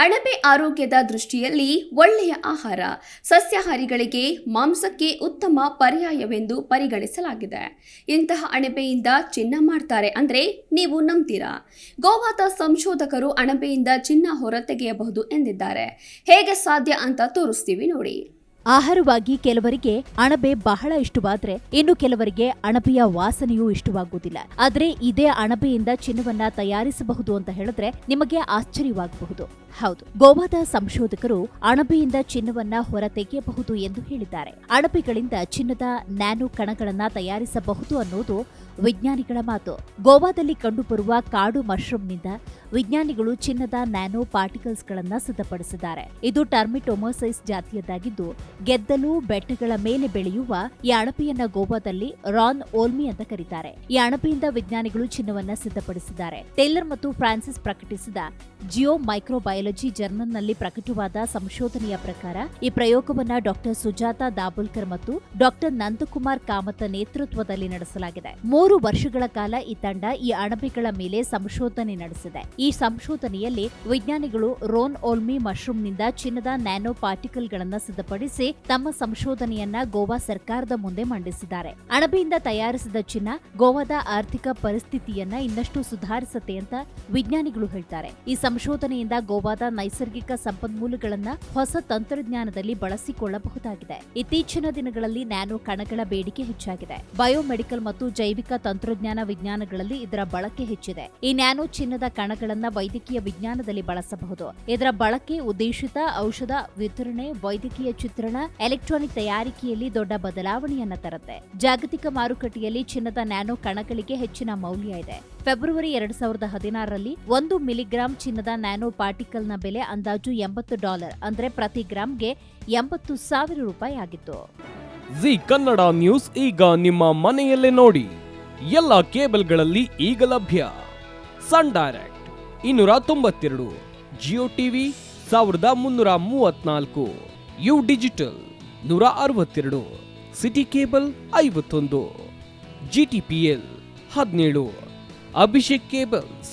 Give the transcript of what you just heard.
ಅಣಬೆ ಆರೋಗ್ಯದ ದೃಷ್ಟಿಯಲ್ಲಿ ಒಳ್ಳೆಯ ಆಹಾರ, ಸಸ್ಯಾಹಾರಿಗಳಿಗೆ ಮಾಂಸಕ್ಕೆ ಉತ್ತಮ ಪರ್ಯಾಯವೆಂದು ಪರಿಗಣಿಸಲಾಗಿದೆ. ಇಂತಹ ಅಣಬೆಯಿಂದ ಚಿನ್ನ ಮಾಡ್ತಾರೆ ಅಂದ್ರೆ ನೀವು ನಂಬ್ತೀರಾ? ಗೋವಾದ ಸಂಶೋಧಕರು ಅಣಬೆಯಿಂದ ಚಿನ್ನ ಹೊರತೆಗೆಯಬಹುದು ಎಂದಿದ್ದಾರೆ. ಹೇಗೆ ಸಾಧ್ಯ ಅಂತ ತೋರಿಸ್ತೀವಿ ನೋಡಿ. ಆಹಾರವಾಗಿ ಕೆಲವರಿಗೆ ಅಣಬೆ ಬಹಳ ಇಷ್ಟವಾದ್ರೆ ಇನ್ನು ಕೆಲವರಿಗೆ ಅಣಬೆಯ ವಾಸನೆಯೂ ಇಷ್ಟವಾಗುವುದಿಲ್ಲ. ಆದ್ರೆ ಇದೇ ಅಣಬೆಯಿಂದ ಚಿನ್ನವನ್ನ ತಯಾರಿಸಬಹುದು ಅಂತ ಹೇಳಿದ್ರೆ ನಿಮಗೆ ಆಶ್ಚರ್ಯವಾಗಬಹುದು. ಹೌದು. ಗೋವಾದ ಸಂಶೋಧಕರು ಅಣಬೆಯಿಂದ ಚಿನ್ನವನ್ನ ಹೊರತೆಗೆಯಬಹುದು ಎಂದು ಹೇಳಿದ್ದಾರೆ. ಅಣಬೆಗಳಿಂದ ಚಿನ್ನದ ನ್ಯಾನೋ ಕಣಗಳನ್ನ ತಯಾರಿಸಬಹುದು ಅನ್ನೋದು ವಿಜ್ಞಾನಿಗಳ ಮಾತು. ಗೋವಾದಲ್ಲಿ ಕಂಡುಬರುವ ಕಾಡು ಮಶ್ರೂಮ್ನಿಂದ ವಿಜ್ಞಾನಿಗಳು ಚಿನ್ನದ ನ್ಯಾನೋ ಪಾರ್ಟಿಕಲ್ಸ್ ಗಳನ್ನ ಸಿದ್ಧಪಡಿಸಿದ್ದಾರೆ. ಇದು ಟರ್ಮಿಟೊಮೊಸೈಸ್ ಜಾತಿಯದ್ದಾಗಿದ್ದು, ಗೆದ್ದಲು ಬೆಟ್ಟಗಳ ಮೇಲೆ ಬೆಳೆಯುವ ಈ ಅಣಬೆಯನ್ನ ಗೋವಾದಲ್ಲಿ ರಾನ್ ಓಲ್ಮಿ ಅಂತ ಕರೀತಾರೆ. ಈ ಅಣಬೆಯಿಂದ ವಿಜ್ಞಾನಿಗಳು ಚಿನ್ನವನ್ನ ಸಿದ್ಧಪಡಿಸಿದ್ದಾರೆ. ಟೇಲರ್ ಮತ್ತು ಫ್ರಾನ್ಸಿಸ್ ಪ್ರಕಟಿಸಿದ ಜಿಯೋ ಮೈಕ್ರೋಬಯಾಲಜಿ ಜರ್ನಲ್ನಲ್ಲಿ ಪ್ರಕಟವಾದ ಸಂಶೋಧನೆಯ ಪ್ರಕಾರ ಈ ಪ್ರಯೋಗವನ್ನ ಡಾಕ್ಟರ್ ಸುಜಾತಾ ದಾಬೋಲ್ಕರ್ ಮತ್ತು ಡಾಕ್ಟರ್ ನಂದಕುಮಾರ್ ಕಾಮತ್ ನೇತೃತ್ವದಲ್ಲಿ ನಡೆಸಲಾಗಿದೆ. ಮೂರು ವರ್ಷಗಳ ಕಾಲ ಈ ತಂಡ ಈ ಅಣಬೆಗಳ ಮೇಲೆ ಸಂಶೋಧನೆ ನಡೆಸಿದೆ. ಈ ಸಂಶೋಧನೆಯಲ್ಲಿ ವಿಜ್ಞಾನಿಗಳು ರೋನ್ ಓಲ್ಮಿ ಮಶ್ರೂಮ್ನಿಂದ ಚಿನ್ನದ ನ್ಯಾನೋ ಪಾರ್ಟಿಕಲ್ಗಳನ್ನು ಸಿದ್ಧಪಡಿಸಿ ತಮ್ಮ ಸಂಶೋಧನೆಯನ್ನ ಗೋವಾ ಸರ್ಕಾರದ ಮುಂದೆ ಮಂಡಿಸಿದ್ದಾರೆ. ಅಣಬೆಯಿಂದ ತಯಾರಿಸಿದ ಚಿನ್ನ ಗೋವಾದ ಆರ್ಥಿಕ ಪರಿಸ್ಥಿತಿಯನ್ನ ಇನ್ನಷ್ಟು ಸುಧಾರಿಸುತ್ತೆ ಅಂತ ವಿಜ್ಞಾನಿಗಳು ಹೇಳ್ತಾರೆ. ಈ ಸಂಶೋಧನೆಯಿಂದ ಗೋವಾದ ನೈಸರ್ಗಿಕ ಸಂಪನ್ಮೂಲಗಳನ್ನು ಹೊಸ ತಂತ್ರಜ್ಞಾನದಲ್ಲಿ ಬಳಸಿಕೊಳ್ಳಬಹುದಾಗಿದೆ. ಇತ್ತೀಚಿನ ದಿನಗಳಲ್ಲಿ ನ್ಯಾನೋ ಕಣಗಳ ಬೇಡಿಕೆ ಹೆಚ್ಚಾಗಿದೆ. ಬಯೋಮೆಡಿಕಲ್ ಮತ್ತು ಜೈವಿಕ ತಂತ್ರಜ್ಞಾನ ವಿಜ್ಞಾನಗಳಲ್ಲಿ ಇದರ ಬಳಕೆ ಹೆಚ್ಚಿದೆ. ಈ ನ್ಯಾನೋ ಚಿನ್ನದ ಕಣಗಳನ್ನು ವೈದ್ಯಕೀಯ ವಿಜ್ಞಾನದಲ್ಲಿ ಬಳಸಬಹುದು. ಇದರ ಬಳಕೆ ಉದ್ದೇಶಿತ ಔಷಧ ವಿತರಣೆ, ವೈದ್ಯಕೀಯ ಚಿತ್ರಣ, ಎಲೆಕ್ಟ್ರಾನಿಕ್ ತಯಾರಿಕೆಯಲ್ಲಿ ದೊಡ್ಡ ಬದಲಾವಣೆಯನ್ನ ತರುತ್ತೆ. ಜಾಗತಿಕ ಮಾರುಕಟ್ಟೆಯಲ್ಲಿ ಚಿನ್ನದ ನ್ಯಾನೋ ಕಣಗಳಿಗೆ ಹೆಚ್ಚಿನ ಮೌಲ್ಯ ಇದೆ. ಫೆಬ್ರವರಿ ಎರಡ್ ಸಾವಿರದ ಹದಿನಾರರಲ್ಲಿ ಒಂದು ಮಿಲಿಗ್ರಾಂ ಚಿನ್ನದ ನ್ಯಾನೋ ಪಾರ್ಟಿಕಲ್ನ ಬೆಲೆ ಅಂದಾಜು ಎಂಬತ್ತು ಡಾಲರ್ ಅಂದರೆ ಪ್ರತಿ ಗ್ರಾಂಗೆ ಎಂಬತ್ತು ಸಾವಿರ ರೂಪಾಯಿ ಆಗಿತ್ತು. ಜಿ ಕನ್ನಡ ನ್ಯೂಸ್ ಈಗ ನಿಮ್ಮ ಮನೆಯಲ್ಲೇ ನೋಡಿ. ಎಲ್ಲ ಕೇಬಲ್ಗಳಲ್ಲಿ ಈಗ ಲಭ್ಯ. ಸನ್ ಡೈರೆಕ್ಟ್ ಇನ್ನೂರ ತೊಂಬತ್ತೆರಡು, ಜಿಯೋ ಟಿವಿ ಸಾವಿರದ ಮುನ್ನೂರ ಮೂವತ್ನಾಲ್ಕು ಯು ಡಿಜಿಟಲ್ ನೂರ ಅರವತ್ತೆರಡು, ಸಿಟಿ ಕೇಬಲ್ ಐವತ್ತೊಂದು, ಜಿ ಟಿ ಪಿ ಎಲ್ ಹದಿನೇಳು, ಅಭಿಷೇಕ್ ಕೇಬಲ್ಸ್